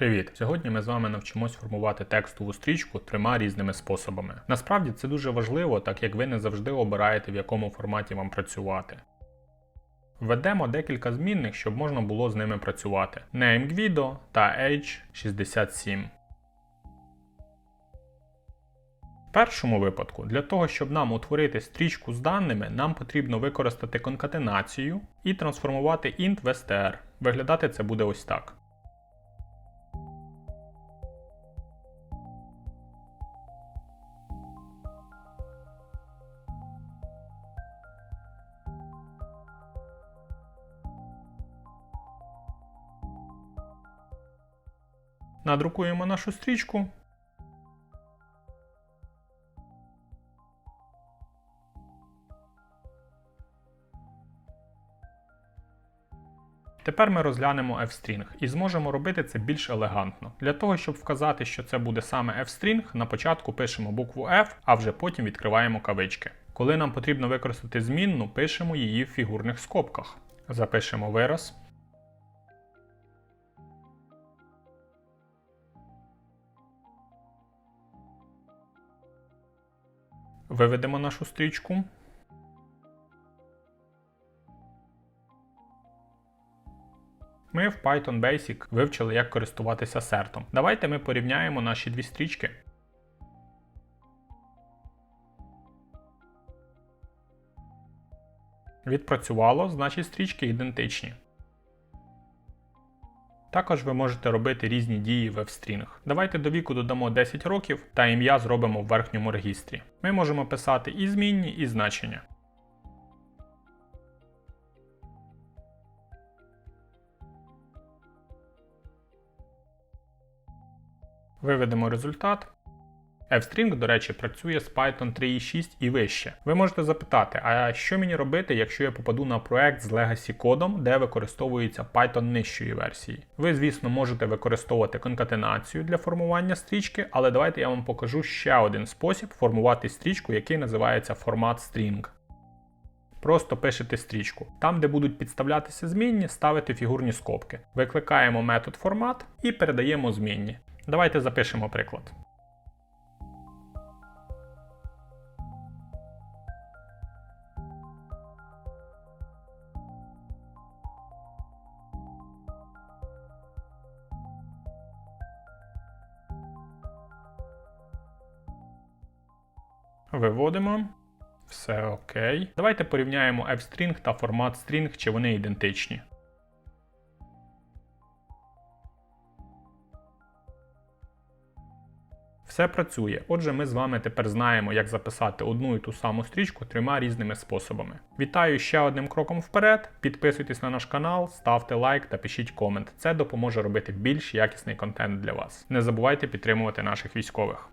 Привіт! Сьогодні ми з вами навчимось формувати текстову стрічку трьома різними способами. Насправді це дуже важливо, так як ви не завжди обираєте в якому форматі вам працювати. Введемо декілька змінних, щоб можна було з ними працювати: Name та Age67. В першому випадку, для того, щоб нам утворити стрічку з даними, нам потрібно використати конкатенацію і трансформувати int в str. Виглядати це буде ось так. Надрукуємо нашу стрічку. Тепер ми розглянемо f-string і зможемо робити це більш елегантно. Для того, щоб вказати, що це буде саме f-string, на початку пишемо букву F, а вже потім відкриваємо кавички. Коли нам потрібно використати змінну, пишемо її в фігурних скобках. Запишемо вираз. Виведемо нашу стрічку. Ми в Python Basic вивчили, як користуватися сертом. Давайте ми порівняємо наші дві стрічки. Відпрацювало, значить стрічки ідентичні. Також ви можете робити різні дії в f-string. Давайте до віку додамо 10 років та ім'я зробимо в верхньому регістрі. Ми можемо писати і змінні, і значення. Виведемо результат. F-String, до речі, працює з Python 3.6 і вище. Ви можете запитати, а що мені робити, якщо я попаду на проект з Legacy кодом, де використовується Python нижчої версії? Ви, звісно, можете використовувати конкатенацію для формування стрічки, але давайте я вам покажу ще один спосіб формувати стрічку, який називається формат string. Просто пишете стрічку. Там, де будуть підставлятися змінні, ставите фігурні скобки. Викликаємо метод формат і передаємо змінні. Давайте запишемо приклад. Виводимо. Все окей. Давайте порівняємо f-string та формат string, чи вони ідентичні. Все працює. Отже, ми з вами тепер знаємо, як записати одну і ту саму стрічку трьома різними способами. Вітаю ще одним кроком вперед. Підписуйтесь на наш канал, ставте лайк та пишіть комент. Це допоможе робити більш якісний контент для вас. Не забувайте підтримувати наших військових.